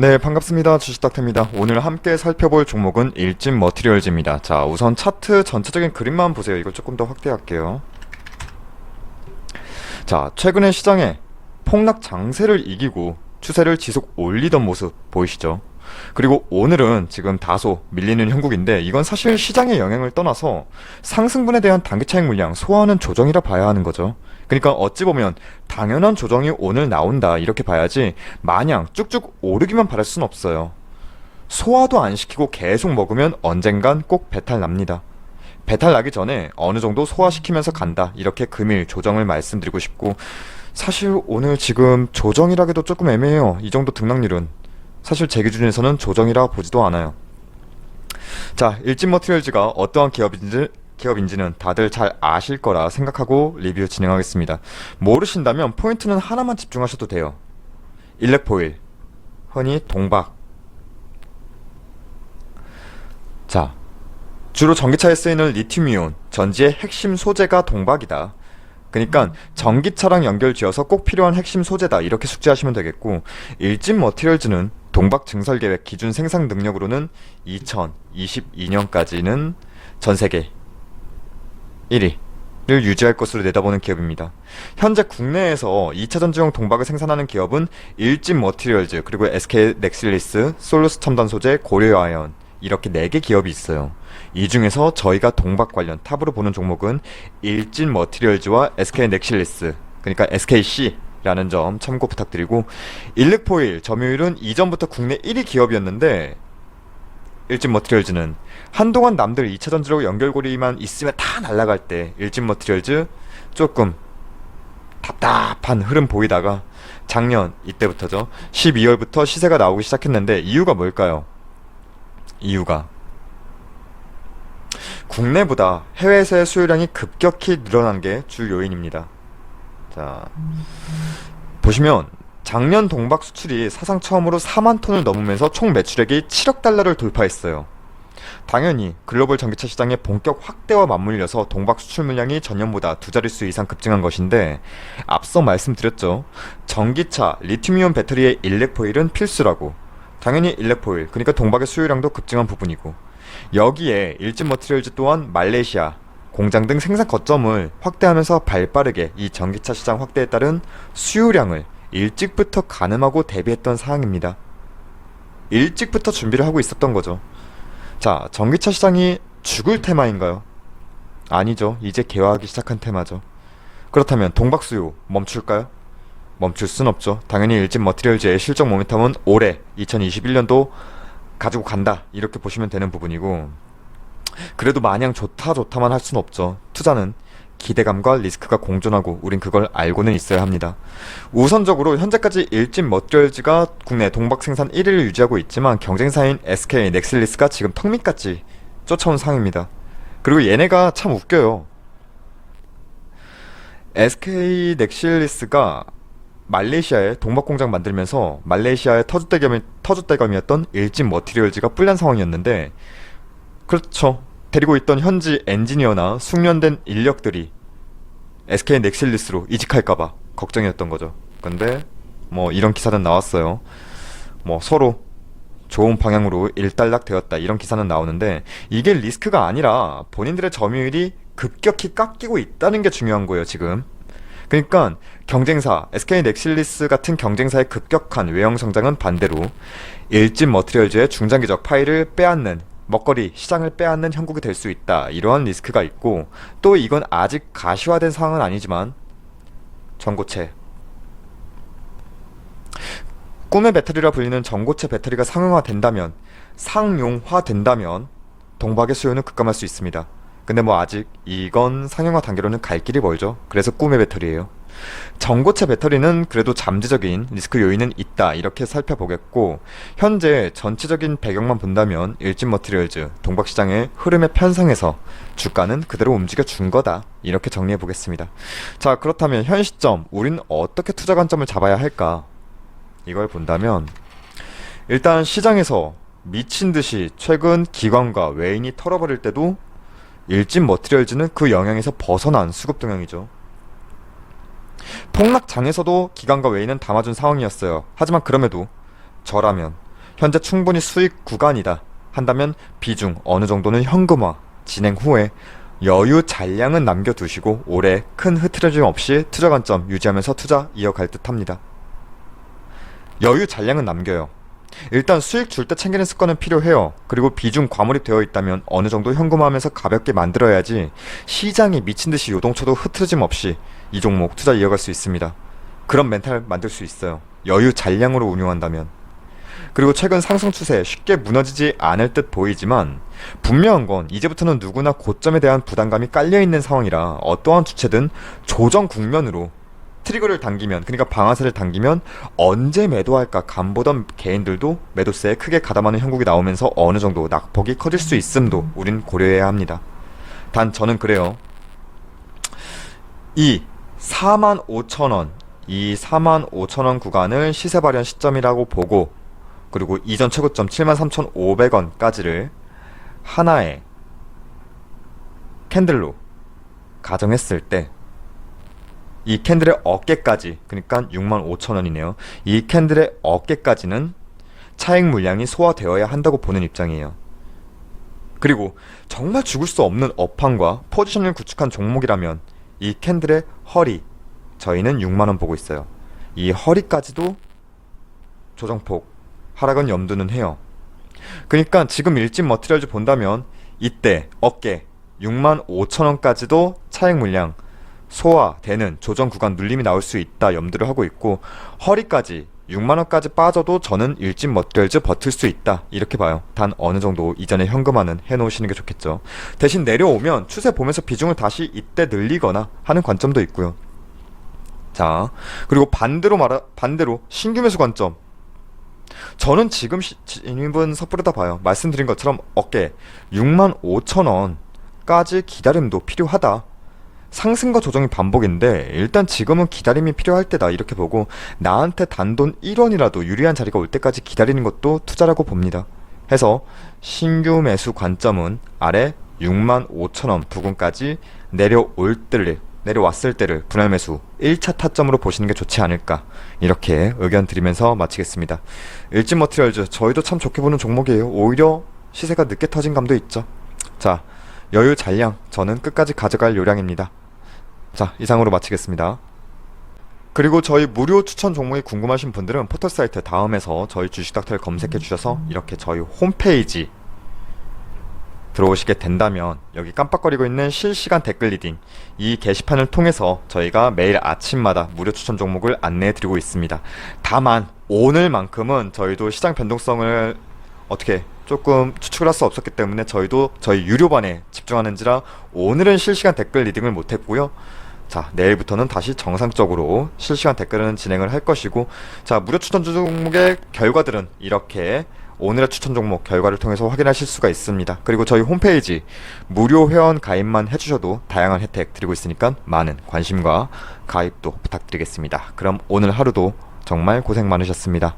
네, 반갑습니다. 주식닥터입니다. 오늘 함께 살펴볼 종목은 일진 머티리얼즈입니다. 자, 우선 차트 전체적인 그림만 보세요. 이걸 조금 더 확대할게요. 자, 최근에 시장에 폭락 장세를 이기고 추세를 지속 올리던 모습 보이시죠? 그리고 오늘은 지금 다소 밀리는 형국인데 이건 사실 시장의 영향을 떠나서 상승분에 대한 단기 차익 물량 소화하는 조정이라 봐야 하는 거죠. 그러니까 어찌 보면 당연한 조정이 오늘 나온다 이렇게 봐야지 마냥 쭉쭉 오르기만 바랄 순 없어요. 소화도 안 시키고 계속 먹으면 언젠간 꼭 배탈 납니다. 배탈 나기 전에 어느 정도 소화시키면서 간다 이렇게 금일 조정을 말씀드리고 싶고 사실 오늘 지금 조정이라기도 조금 애매해요. 이 정도 등락률은 사실 제 기준에서는 조정이라 보지도 않아요. 자, 일진 머티리얼즈가 어떠한 기업인지 기업인지는 다들 잘 아실 거라 생각하고 리뷰 진행하겠습니다. 모르신다면 포인트는 하나만 집중하셔도 돼요. 일렉포일, 흔히 동박. 자, 주로 전기차에 쓰이는 리튬이온, 전지의 핵심 소재가 동박이다. 그러니까 전기차랑 연결지어서 꼭 필요한 핵심 소재다 이렇게 숙지하시면 되겠고 일진 머티리얼즈는 동박 증설 계획 기준 생산 능력으로는 2022년까지는 전 세계 1위를 유지할 것으로 내다보는 기업입니다. 현재 국내에서 2차 전지용 동박을 생산하는 기업은 일진 머티리얼즈 그리고 SK 넥실리스, 솔루스 첨단 소재, 고려 아연 이렇게 4개 기업이 있어요. 이 중에서 저희가 동박 관련 탑으로 보는 종목은 일진 머티리얼즈와 SK 넥실리스 그러니까 SKC라는 점 참고 부탁드리고 일렉포일 점유율은 이전부터 국내 1위 기업이었는데 일진 머티리얼즈는 한동안 남들 2차 전지로 연결고리만 있으면 다 날아갈 때 일진 머티리얼즈 조금 답답한 흐름 보이다가 작년 이때부터죠 12월부터 시세가 나오기 시작했는데 이유가 뭘까요? 이유가 국내보다 해외에서의 수요량이 급격히 늘어난 게 주 요인입니다. 자 보시면 작년 동박 수출이 사상 처음으로 4만 톤을 넘으면서 총 매출액이 7억 달러를 돌파했어요. 당연히 글로벌 전기차 시장의 본격 확대와 맞물려서 동박 수출 물량이 전년보다 두 자릿수 이상 급증한 것인데 앞서 말씀드렸죠. 전기차 리튬이온 배터리의 일렉포일은 필수라고. 당연히 일렉포일, 그러니까 동박의 수요량도 급증한 부분이고 여기에 일진 머티리얼즈 또한 말레이시아 공장 등 생산 거점을 확대하면서 발빠르게 이 전기차 시장 확대에 따른 수요량을 일찍부터 가늠하고 대비했던 사항입니다. 일찍부터 준비를 하고 있었던 거죠. 자, 전기차 시장이 죽을 테마인가요? 아니죠. 이제 개화하기 시작한 테마죠. 그렇다면 동박 수요 멈출까요? 멈출 순 없죠. 당연히 일진 머티리얼즈의 실적 모멘텀은 올해 2021년도 가지고 간다 이렇게 보시면 되는 부분이고 그래도 마냥 좋다 좋다만 할 수는 없죠. 투자는 기대감과 리스크가 공존하고 우린 그걸 알고는 있어야 합니다. 우선적으로 현재까지 일진 머티리얼즈가 국내 동박 생산 1위를 유지하고 있지만 경쟁사인 SK 넥슬리스가 지금 턱밑같이 쫓아온 상황입니다. 그리고 얘네가 참 웃겨요. SK 넥실리스가 말레이시아에 동박 공장 만들면서 말레이시아의 터줏대감이, 터줏대감이었던 일진 머티리얼즈가 뿔난 상황이었는데 그렇죠. 데리고 있던 현지 엔지니어나 숙련된 인력들이 SK 넥실리스로 이직할까봐 걱정이었던 거죠. 근데 뭐 이런 기사는 나왔어요. 뭐 서로 좋은 방향으로 일단락 되었다 이런 기사는 나오는데 이게 리스크가 아니라 본인들의 점유율이 급격히 깎이고 있다는 게 중요한 거예요 지금 그러니까 경쟁사 SK 넥실리스 같은 경쟁사의 급격한 외형 성장은 반대로 일진 머티리얼즈의 중장기적 파일을 빼앗는 먹거리 시장을 빼앗는 형국이 될 수 있다 이러한 리스크가 있고 또 이건 아직 가시화된 상황은 아니지만 전고체 꿈의 배터리라 불리는 전고체 배터리가 상용화된다면 상용화된다면 동박의 수요는 급감할 수 있습니다. 근데 뭐 아직 이건 상용화 단계로는 갈 길이 멀죠. 그래서 꿈의 배터리예요. 전고체 배터리는 그래도 잠재적인 리스크 요인은 있다 이렇게 살펴보겠고 현재 전체적인 배경만 본다면 일진 머티리얼즈 동박 시장의 흐름에 편성해서 주가는 그대로 움직여 준 거다 이렇게 정리해 보겠습니다. 자 그렇다면 현 시점 우리는 어떻게 투자 관점을 잡아야 할까? 이걸 본다면 일단 시장에서 미친 듯이 최근 기관과 외인이 털어버릴 때도 일진 머티리얼즈는 그 영향에서 벗어난 수급 동향이죠. 폭락장에서도 기관과 외인은 담아준 상황이었어요. 하지만 그럼에도 저라면 현재 충분히 수익 구간이다 한다면 비중 어느 정도는 현금화 진행 후에 여유 잔량은 남겨두시고 올해 큰 흐트러짐 없이 투자 관점 유지하면서 투자 이어갈 듯합니다. 여유 잔량은 남겨요. 일단 수익 줄 때 챙기는 습관은 필요해요. 그리고 비중 과몰입 되어 있다면 어느 정도 현금화하면서 가볍게 만들어야지 시장이 미친 듯이 요동쳐도 흐트러짐 없이 이 종목 투자 이어갈 수 있습니다. 그런 멘탈 만들 수 있어요. 여유 잔량으로 운용한다면. 그리고 최근 상승 추세 쉽게 무너지지 않을 듯 보이지만 분명한 건 이제부터는 누구나 고점에 대한 부담감이 깔려 있는 상황이라 어떠한 주체든 조정 국면으로 트리거를 당기면 그러니까 방아쇠를 당기면 언제 매도할까 간보던 개인들도 매도세에 크게 가담하는 형국이 나오면서 어느 정도 낙폭이 커질 수 있음도 우린 고려해야 합니다. 단 저는 그래요. 이 4만 5천 원, 이 4만 5천 원 구간을 시세 발현 시점이라고 보고 그리고 이전 최고점 7만 3,500원까지를 하나의 캔들로 가정했을 때 이 캔들의 어깨까지 그러니까 6만 5천 원이네요. 이 캔들의 어깨까지는 차익 물량이 소화되어야 한다고 보는 입장이에요. 그리고 정말 죽을 수 없는 업황과 포지션을 구축한 종목이라면 이 캔들의 허리 저희는 6만 원 보고 있어요. 이 허리까지도 조정폭 하락은 염두는 해요. 그러니까 지금 일진 머티리얼즈 본다면 이때 어깨 6만 5천 원까지도 차익 물량 소화되는 조정 구간 눌림이 나올 수 있다 염두를 하고 있고 허리까지 6만 원까지 빠져도 저는 일진 머티리얼즈 버틸 수 있다 이렇게 봐요. 단 어느 정도 이전에 현금화는 해놓으시는 게 좋겠죠. 대신 내려오면 추세 보면서 비중을 다시 이때 늘리거나 하는 관점도 있고요. 자 그리고 반대로 말하 반대로 신규 매수 관점 저는 지금 시, 진입은 섣부르다 봐요. 말씀드린 것처럼 어깨 6만 5천 원까지 기다림도 필요하다. 상승과 조정이 반복인데 일단 지금은 기다림이 필요할 때다 이렇게 보고 나한테 단돈 1원이라도 유리한 자리가 올 때까지 기다리는 것도 투자라고 봅니다. 해서 신규 매수 관점은 아래 6만 5천 원 부근까지 내려올 때를 내려왔을 때를 분할 매수 1차 타점으로 보시는 게 좋지 않을까 이렇게 의견 드리면서 마치겠습니다. 일진 머티리얼즈 저희도 참 좋게 보는 종목이에요. 오히려 시세가 늦게 터진 감도 있죠. 자 여유 잔량 저는 끝까지 가져갈 요량입니다. 자 이상으로 마치겠습니다. 그리고 저희 무료 추천 종목이 궁금하신 분들은 포털 사이트 다음에서 저희 주식닥터를 검색해 주셔서 이렇게 저희 홈페이지 들어오시게 된다면 여기 깜빡거리고 있는 실시간 댓글 리딩 이 게시판을 통해서 저희가 매일 아침마다 무료 추천 종목을 안내해 드리고 있습니다. 다만 오늘만큼은 저희도 시장 변동성을 어떻게 조금 추측을 할 수 없었기 때문에 저희도 저희 유료반에 집중하는지라 오늘은 실시간 댓글 리딩을 못했고요. 자 내일부터는 다시 정상적으로 실시간 댓글은 진행을 할 것이고 자 무료 추천 종목의 결과들은 이렇게 오늘의 추천 종목 결과를 통해서 확인하실 수가 있습니다. 그리고 저희 홈페이지 무료 회원 가입만 해주셔도 다양한 혜택 드리고 있으니까 많은 관심과 가입도 부탁드리겠습니다. 그럼 오늘 하루도 정말 고생 많으셨습니다.